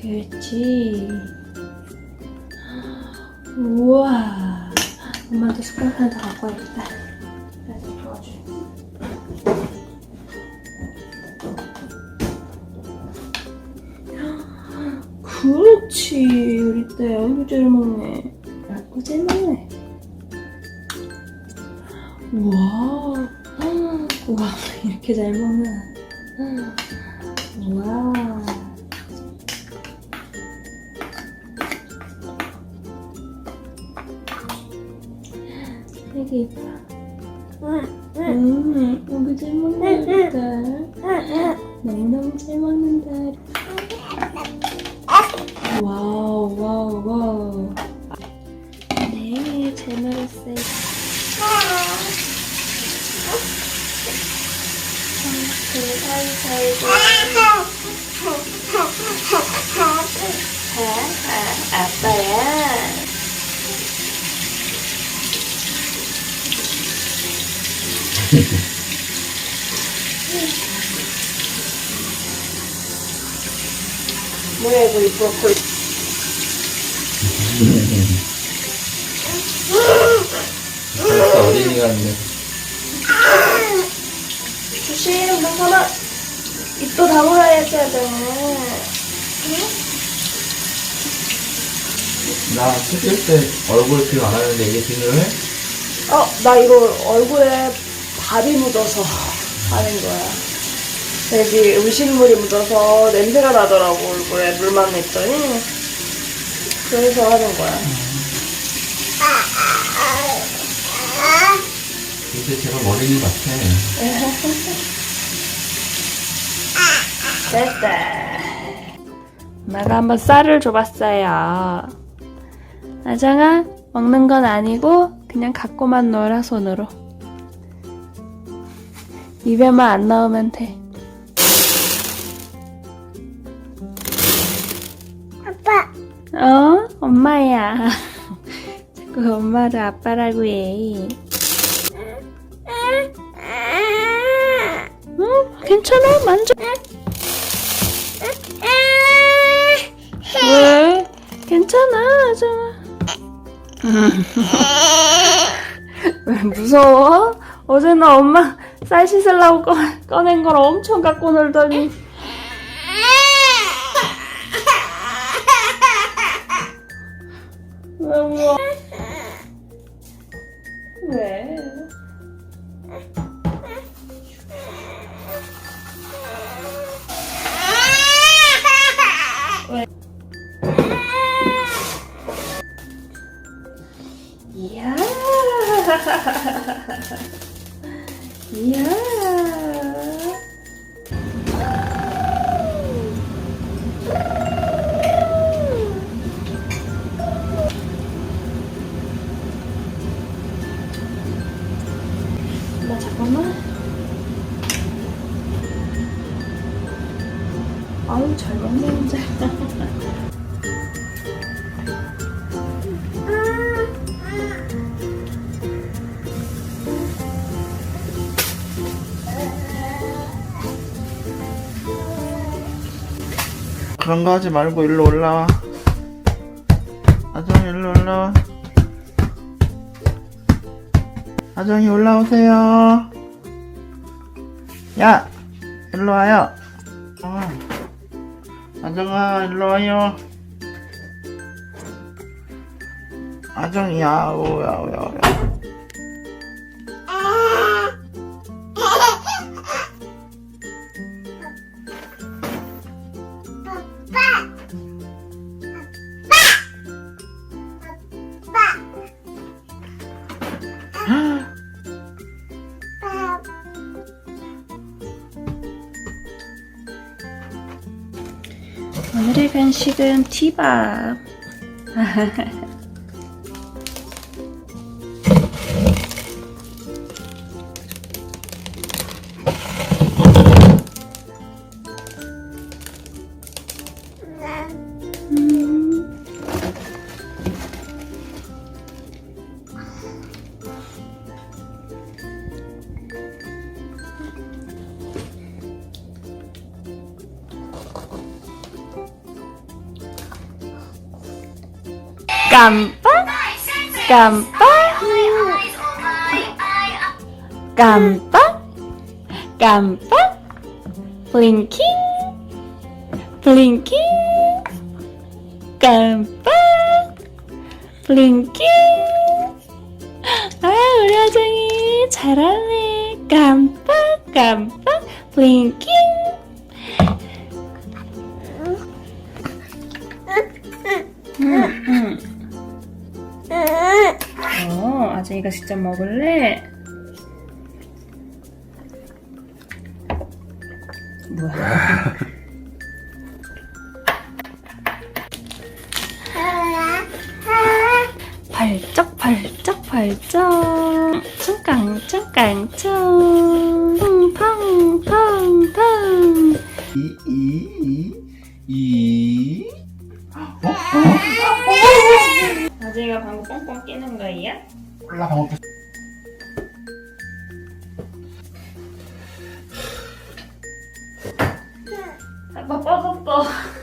그렇지. 우와. 엄마도 숟가락 하나 더 갖고 와야겠다. 더 도와줘. 그렇지. 우리 딸 아이고 잘 먹네. 아이고 잘 먹네. 우와. 우와 이렇게 잘 먹나. 우와. 예뻐. 음, 이거 잘 먹는다. 너무너무 잘 먹는다. 와우, 와우, 와우. 네, 잘 먹었어요. 그 사이사이 자, 아, 아빠야. 뭐야 이거 이뻐 볼 벌써 어린이 같네. 조심 나가라 입도 다물어야지 하잖아 나 찍을 때 얼굴 비안 하는데 이게 비누를 해? 어, 나 이거 얼굴에 밥이 묻어서 하는 거야. 여기 음식물이 묻어서 냄새가 나더라고, 얼굴에 물만 냈더니. 그래서 하는 거야. 이제 제가 어린이 같아. 됐다. 엄마가 한번 쌀을 줘봤어요. 아정아, 먹는 건 아니고 그냥 갖고만 놀아 손으로. 입에만 안 넣으면 돼. 아빠, 어? 엄마야. 자꾸 엄마를 아빠라고 해. 응? 괜찮아? 만져. 왜? 괜찮아, 아정아. 왜 무서워? 어제 나 엄마 쌀 씻으려고 꺼, 꺼낸 걸 엄청 갖고 놀더니 왜 울어? 왜? 이야. 이야. 나 잠깐만. 아유 잘 먹네 혼자. 그런 거 하지 말고 일로 올라와. 아정이 일로 올라와. 아정이 올라오세요. 야, 일로 와요. 아, 아정아, 일로 와요. 아정이 야오 야오 야오. 오 늘의 간식은 티밥. 깜빡? 깜빡? 깜빡? 깜빡? 블링킹? 블링킹? 깜빡? 블링킹? 아 우리 아정이 잘하네. 깜빡 깜빡 블링킹? 음, 음. 어, 아정이가 직접 먹을래? 뭐야? 발쩍 발쩍 발쩍 충깡충 깡충 팡팡팡팡 이, 이, 이, 아빠 빠졌다.